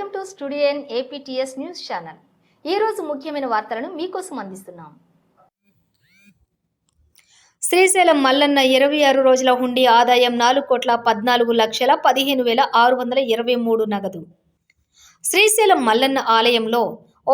Welcome to studio N APTS news channel. ఈరోజు ముఖ్యమైన వార్తలను మీకోసం అందిస్తున్నాం. శ్రీశైలం మల్లన్న ఇరవై ఆరు రోజుల హుండీ ఆదాయం నాలుగు కోట్ల పద్నాలుగు లక్షల పదిహేను వేల ఆరు వందల ఇరవై మూడు నగదు. శ్రీశైలం మల్లన్న ఆలయంలో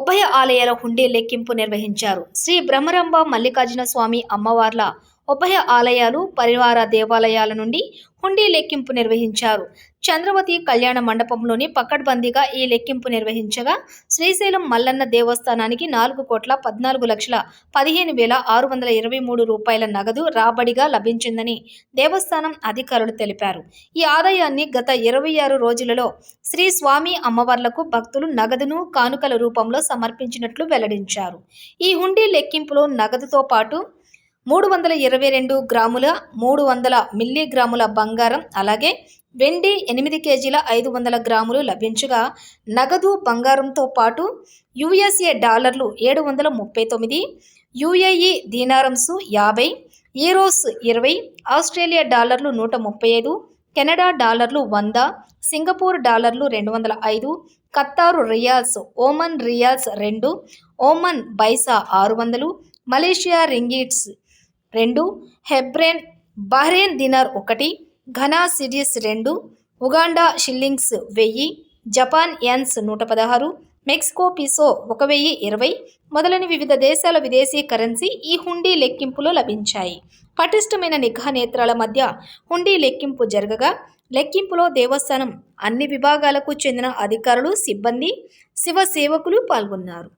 ఉభయ ఆలయాల హుండీ లెక్కింపు నిర్వహించారు. శ్రీ బ్రహ్మరంభ మల్లికార్జున స్వామి అమ్మవార్ల ఉభయ ఆలయాలు పరివార దేవాలయాల నుండి హుండీ లెక్కింపు నిర్వహించారు. చంద్రవతి కళ్యాణ మండపంలోని పకడ్బందీగా ఈ లెక్కింపు నిర్వహించగా శ్రీశైలం మల్లన్న దేవస్థానానికి నాలుగు కోట్ల పద్నాలుగు లక్షల పదిహేను వేల ఆరు వందల ఇరవై మూడు రూపాయల నగదు రాబడిగా లభించిందని దేవస్థానం అధికారులు తెలిపారు. ఈ ఆదాయాన్ని గత ఇరవై ఆరు రోజులలో శ్రీ స్వామి అమ్మవార్లకు భక్తులు నగదును కానుకల రూపంలో సమర్పించినట్లు వెల్లడించారు. ఈ హుండీ లెక్కింపులో నగదుతో పాటు మూడు వందల ఇరవై రెండు గ్రాముల మూడు వందల మిల్లీగ్రాముల బంగారం అలాగే వెండి ఎనిమిది కేజీల ఐదు వందల గ్రాములు లభించగా నగదు బంగారంతో పాటు యుఎస్ఏ డాలర్లు ఏడు వందల ముప్పై తొమ్మిది యుఏఈ దీనారంసు యాభై ఈరోస్ ఇరవై ఆస్ట్రేలియా డాలర్లు నూట ముప్పై ఐదు కెనడా డాలర్లు వంద సింగపూర్ డాలర్లు రెండు వందల ఐదు కత్తారు రియాల్స్ ఓమన్ రియాల్స్ రెండు ఓమన్ బైసా ఆరు వందలు మలేషియా రింగిట్స్ రెండు హెబ్రెన్ బహ్రెయిన్ దినార్ ఒకటి ఘనా సిరీస్ రెండు ఉగాండా షిల్లింగ్స్ వెయ్యి జపాన్ యన్స్ నూట పదహారు మెక్సికో పిసో ఒక వెయ్యి ఇరవై మొదలైన వివిధ దేశాల విదేశీ కరెన్సీ ఈ హుండీ లెక్కింపులో లభించాయి. పటిష్టమైన నిఘా నేత్రాల మధ్య హుండీ లెక్కింపు జరగగా లెక్కింపులో దేవస్థానం అన్ని విభాగాలకు చెందిన అధికారులు సిబ్బంది శివ సేవకులు పాల్గొన్నారు.